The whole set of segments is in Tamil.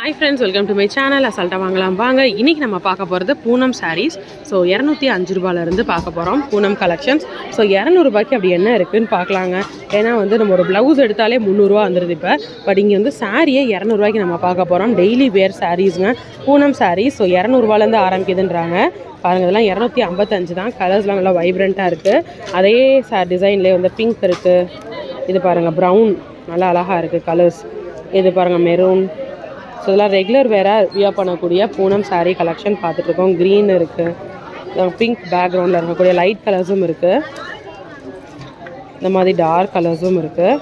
Hi friends welcome to my channel அசால்ட்டாக வாங்கலாம். வாங்க இன்றைக்கி நம்ம பார்க்க போகிறது பூனம் சாரீஸ் ஸோ இரநூத்தி அஞ்சு ரூபாயிலேருந்து பார்க்க போகிறோம் பூனம் கலெக்ஷன்ஸ் ஸோ இரநூறுபாய்க்கு அப்படி என்ன இருக்குதுன்னு பார்க்கலாங்க. ஏன்னா வந்து நம்ம ஒரு ப்ளவுஸ் எடுத்தாலே முந்நூறுரூவா வந்துடுது இப்போ. பட் இங்கே வந்து சாரியை இரநூறுவாய்க்கு நம்ம பார்க்க போகிறோம் டெய்லி வேர் சாரீஸுங்க பூனம் சாரீஸ் ஸோ இரநூறுவாலேருந்து ஆரம்பிக்குதுன்றாங்க. பாருங்கள் இதெல்லாம் இரநூத்தி ஐம்பத்தஞ்சு தான். கலர்ஸ்லாம் நல்லா வைப்ரண்ட்டாக இருக்குது அதே சா டிசைன்லேயே வந்து பிங்க் இருக்குது இது பாருங்கள் ப்ரௌன் நல்லா அழகாக இருக்குது கலர்ஸ் இது பாருங்கள் மெரூன் ஸோ இதெல்லாம் ரெகுலர் வேராக வியர் பண்ணக்கூடிய பூனம் சாரீ கலெக்ஷன் பார்த்துட்ருக்கோம். க்ரீன் இருக்குது பிங்க் பேக்ரவுண்டில் இருக்கக்கூடிய லைட் கலர்ஸும் இருக்குது இந்த மாதிரி டார்க் கலர்ஸும் இருக்குது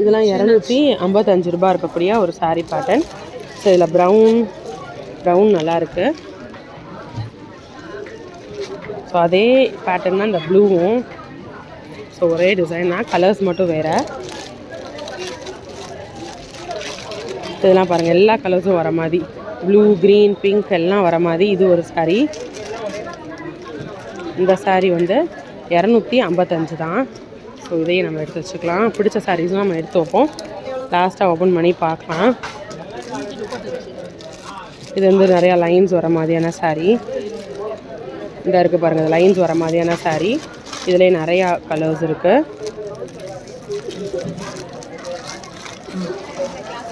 இதெல்லாம் இரநூத்தி ஐம்பத்தஞ்சு ரூபா இருக்கக்கூடிய ஒரு சாரீ பேட்டர்ன் ஸோ இதில் ப்ரௌன் ப்ரௌன் நல்லா இருக்குது ஸோ அதே பேட்டர்ன் தான் இந்த ப்ளூவும் ஸோ ஒரே டிசைன் தான். கலர்ஸ் மட்டும் வேறு. இதெல்லாம் பாருங்கள் எல்லா கலர்ஸும் வர மாதிரி. ப்ளூ க்ரீன் பிங்க் எல்லாம் வர மாதிரி இது ஒரு சாரீ இந்த சாரீ வந்து இரநூத்தி ஐம்பத்தஞ்சு தான். ஸோ இதையும் நம்ம எடுத்து வச்சுக்கலாம். பிடிச்ச சாரீஸும் நம்ம எடுத்து வைப்போம். லாஸ்ட்டாக ஓப்பன் பண்ணி பார்க்கலாம். இது வந்து நிறையா லைன்ஸ் வர மாதிரியான சாரீ இந்த இருக்குது பாருங்கள் லைன்ஸ் வர மாதிரியான சாரீ இதுலேயே நிறையா கலர்ஸ் இருக்குது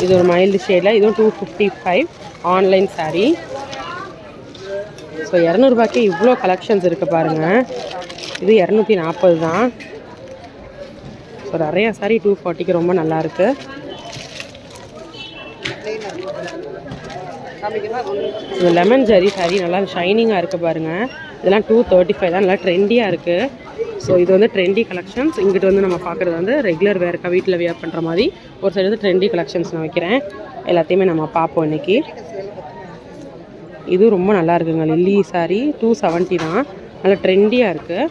இது ஒரு மைல்டு ஷேடில் இதுவும் two fifty five online saree so இரநூறுபாய்க்கு இவ்வளோ கலெக்ஷன்ஸ் இருக்குது பாருங்கள் இது இரநூத்தி நாற்பது தான். ஸோ நிறையா saree டூ ஃபார்ட்டிக்கு ரொம்ப நல்லா இருக்கு. இது லெமன் ஜரி சாரி நல்லா ஷைனிங்காக இருக்குது பாருங்கள் இதெல்லாம் டூ தேர்ட்டி ஃபைவ் தான் நல்லா ட்ரெண்டியாக இருக்குது ஸோ இது வந்து ட்ரெண்டி கலெக்ஷன்ஸ் இங்கிட்டு வந்து நம்ம பார்க்குறது வந்து ரெகுலர் வேர்க்கா வீட்டில் வியர் பண்ணுற மாதிரி ஒரு சைடு வந்து ட்ரெண்டி கலெக்ஷன்ஸ் நான் வைக்கிறேன். எல்லாத்தையுமே நம்ம பார்ப்போம் இன்னைக்கு. இது ரொம்ப நல்லா இருக்குங்க. லில்லி சாரி டூ செவன்ட்டி தான். நல்லா ட்ரெண்டியாக இருக்குது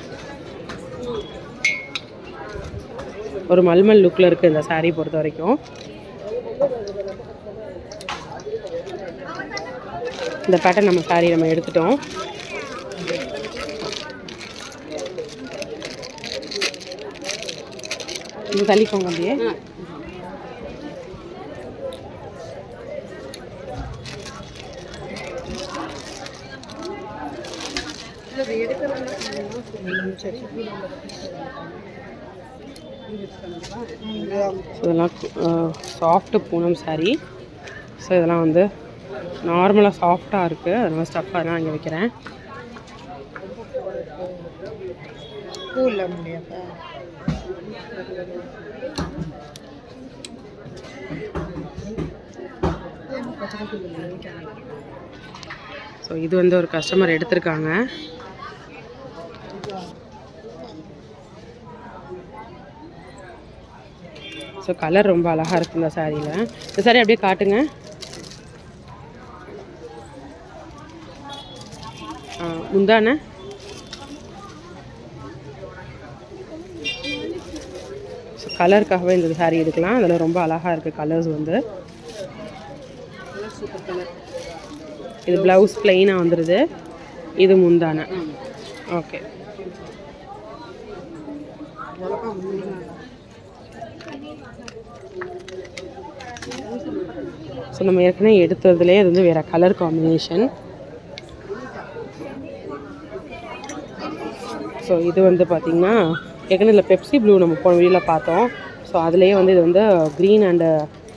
ஒரு மல்மல் லுக்கில் இருக்குது இந்த சாரீ பொறுத்த வரைக்கும். இந்த பேட்டர்ன் நம்ம saree நம்ம எடுத்துட்டோம். இது தள்ளிக்கோங்க அப்படியே. இதெல்லாம் சாஃப்ட்டு பூனம் saree. ஸோ இதெல்லாம் வந்து நார்மலாக சாஃப்டாக இருக்குது அதனால ஸ்டஃப்பாக தான் இங்கே வைக்கிறேன். பூ இல்லை முடியாப்பா ஸோ இது வந்து ஒரு கஸ்டமர் எடுத்திருக்காங்க. ஸோ கலர் ரொம்ப அழகாக இருக்குது இந்த சாரியில் இந்த சாரி அப்படியே காட்டுங்க. முந்தானே? ஸோ கலருக்காகவே இந்த சாரி எடுக்கலாம். அதில் ரொம்ப அழகாக இருக்குது கலர்ஸ் வந்து. இது ப்ளவுஸ் பிளெயினாக வந்துடுது இது முந்தான. ஓகே ஸோ நம்ம ஏற்கனவே எடுத்ததுலேயே அது வந்து வேறு கலர் காம்பினேஷன் ஸோ இது வந்து பார்த்திங்கன்னா ஏற்கனவே இதில் பெப்சி ப்ளூ நம்ம போன வீடியோவில் பார்த்தோம். ஸோ அதுலேயே வந்து இது வந்து க்ரீன் அண்டு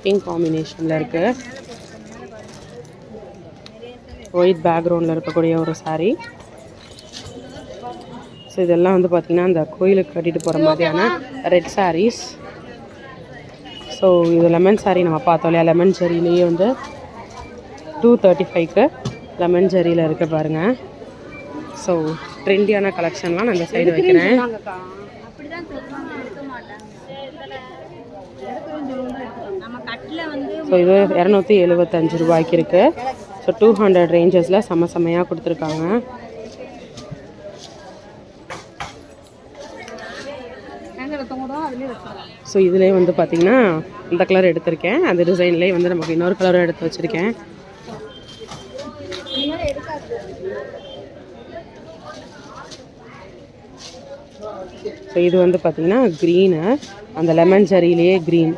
பிங்க் காம்பினேஷனில் இருக்குது ஒயிட் பேக்ரவுண்டில் இருக்கக்கூடிய ஒரு saree. ஸோ இதெல்லாம் வந்து பார்த்திங்கன்னா இந்த கோயிலுக்கு கட்டிட்டு போகிற மாதிரியான ரெட் sarees. ஸோ இது லெமன் saree நம்ம பார்த்தோம் இல்லையா? லெமன் ஜெரிலேயே வந்து டூ தேர்ட்டி ஃபைவ்க்கு லெமன் ஜெரியில் இருக்க பாருங்கள் ஸோ ட்ரெண்டியான கலெக்ஷன்லாம் நான் இந்த சைடு வைக்கிறேன் நம்ம கட்டில் வந்து ஸோ இது இரநூத்தி எழுபத்தஞ்சு ரூபாய்க்கு இருக்குது ஸோ டூ ஹண்ட்ரட் ரேஞ்சஸில் செம்ம செம்மையாக கொடுத்துருக்காங்க ஸோ இதுலேயே வந்து பார்த்திங்கன்னா இந்த கலர் எடுத்திருக்கேன். அந்த டிசைன்லேயே வந்து நமக்கு இன்னொரு கலரும் எடுத்து வச்சுருக்கேன். ஸோ இது வந்து பார்த்திங்கன்னா க்ரீனு அந்த லெமன் ஜரியிலேயே க்ரீன்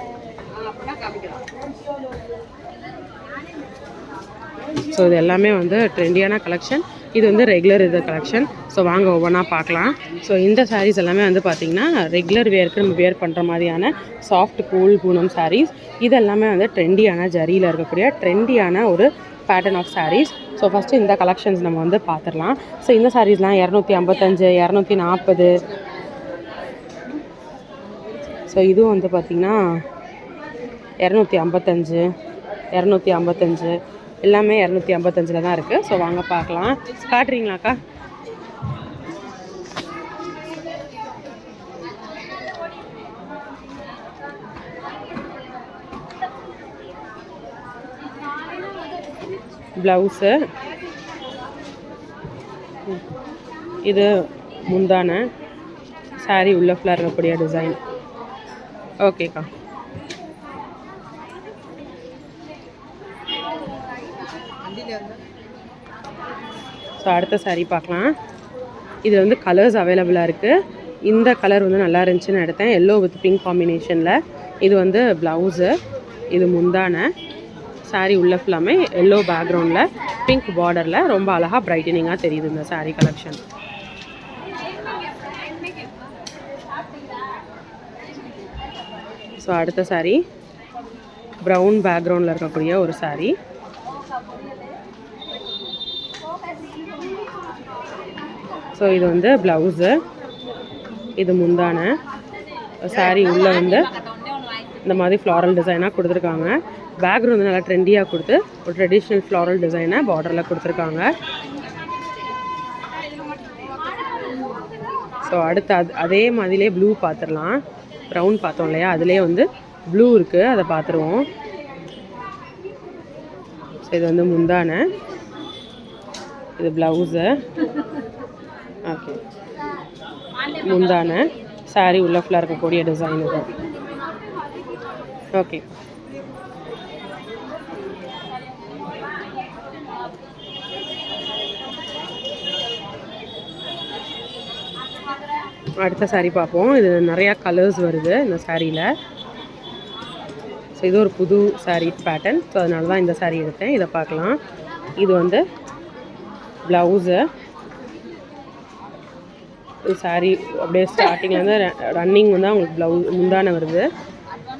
ஸோ இது எல்லாமே வந்து ட்ரெண்டியான கலெக்ஷன் இது வந்து ரெகுலர் இது கலெக்ஷன் ஸோ வாங்க ஒவ்வொன்றா பார்க்கலாம். ஸோ இந்த சாரீஸ் எல்லாமே வந்து பார்த்திங்கன்னா ரெகுலர் வேர்க்கு நம்ம வேர் பண்ணுற மாதிரியான சாஃப்ட் கூல் பூனம் சாரீஸ் இது எல்லாமே வந்து ட்ரெண்டியான ஜரியில் இருக்கக்கூடிய ட்ரெண்டியான ஒரு pattern of sarees so first இந்த கலெக்ஷன்ஸ் நம்ம வந்து பார்த்துடலாம் ஸோ இந்த சாரீஸ்லாம் இரநூத்தி ஐம்பத்தஞ்சு இரநூத்தி நாற்பது. ஸோ இதுவும் வந்து பார்த்திங்கன்னா இரநூத்தி ஐம்பத்தஞ்சு இரநூத்தி ஐம்பத்தஞ்சு எல்லாமே இரநூத்தி ஐம்பத்தஞ்சில் தான் இருக்குது ஸோ வாங்க பார்க்கலாம். காட்டுறீங்களாக்கா? ப்ளவுஸு இது முந்தான. சாரி உள்ள ஃபுல்லாக இருக்கக்கூடிய டிசைன் ஓகேக்கா ஸோ அடுத்த saree பார்க்கலாம். இது வந்து கலர்ஸ் அவைலபிளாக இருக்குது இந்த கலர் வந்து நல்லா இருந்துச்சுன்னு எடுத்தேன். எல்லோ வித் பிங்க் காம்பினேஷனில் இது வந்து ப்ளவுஸு இது முந்தான. Saree உள்ள ஃபுல்லாமே எல்லோ பேக்ரவுண்டில் பிங்க் பார்டரில் ரொம்ப அழகாக பிரைட்டனிங்காக தெரியுது இந்த சாரீ கலெக்ஷன் ஸோ அடுத்த saree ப்ரௌன் பேக்ரவுண்டில் இருக்கக்கூடிய ஒரு சாரீ ஸோ இது வந்து ப்ளவுஸு இது முந்தான. சாரீ உள்ளே வந்து இந்த மாதிரி ஃப்ளாரல் டிசைனாக கொடுத்துருக்காங்க. பேக்ரவுண்ட் நல்லா ட்ரெண்டியாக கொடுத்து ஒரு ட்ரெடிஷ்னல் ஃப்ளாரல் டிசைனை பார்டரில் கொடுத்துருக்காங்க. ஸோ அடுத்து அது அதே மாதிரிலே ப்ளூ பார்த்துடலாம் ப்ரௌன் பார்த்தோம் இல்லையா? அதுலேயே வந்து ப்ளூ இருக்குது அதை பார்த்துருவோம் ஸோ இது வந்து முந்தான. இது ப்ளவுஸு ஓகே முந்தான. Saree உள்ள ஃபுல்லாக இருக்கக்கூடிய டிசைன் இது. ஓகே அடுத்த saree பார்ப்போம். இது நிறையா கலர்ஸ் வருது இந்த சாரியில் ஸோ இது ஒரு புது saree பேட்டர்ன் ஸோ அதனால தான் இந்த saree எடுத்தேன். இதை பார்க்கலாம். இது வந்து ப்ளவுஸு சாரீ அப்படியே ஸ்டார்டிங்லேருந்து ரன்னிங் வந்து அவங்களுக்கு ப்ளவுஸ் முந்தான வருது.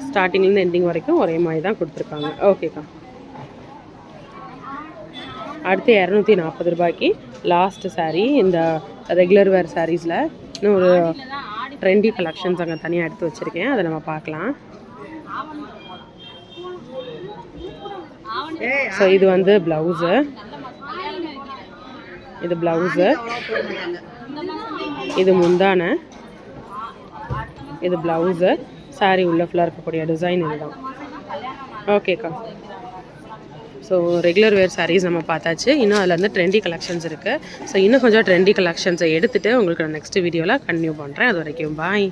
ஸ்டார்டிங்லேருந்து எண்டிங் வரைக்கும் ஒரே மாதிரி தான் கொடுத்துருக்காங்க. ஓகேக்கா அடுத்து இரநூத்தி நாற்பது ரூபாய்க்கு லாஸ்ட்டு சாரீ இந்த ரெகுலர் வேர் சாரீஸில் இன்னும் ஒரு ட்ரெண்டி கலெக்ஷன்ஸ் அங்கே தனியாக எடுத்து வச்சுருக்கேன். அதை நம்ம பார்க்கலாம். ஸோ இது வந்து ப்ளவுஸு இது ப்ளவுஸு இது முந்தான. இது ப்ளவுஸு சாரீ உள்ள ஃபுல்லாக இருக்கக்கூடிய டிசைன் இதுதான். ஓகேக்கா ஸோ ரெகுலர் வேர் சாரீஸ் நம்ம பார்த்தாச்சு. இன்னும் அதில் வந்து ட்ரெண்டி கலெக்ஷன்ஸ் இருக்குது ஸோ இன்னும் கொஞ்சம் ட்ரெண்டி கலெக்ஷன்ஸை எடுத்துகிட்டு உங்களுக்கு நான் நெக்ஸ்ட் வீடியோவில் கன்டினியூ பண்ணுறேன் அது வரைக்கும் பாய்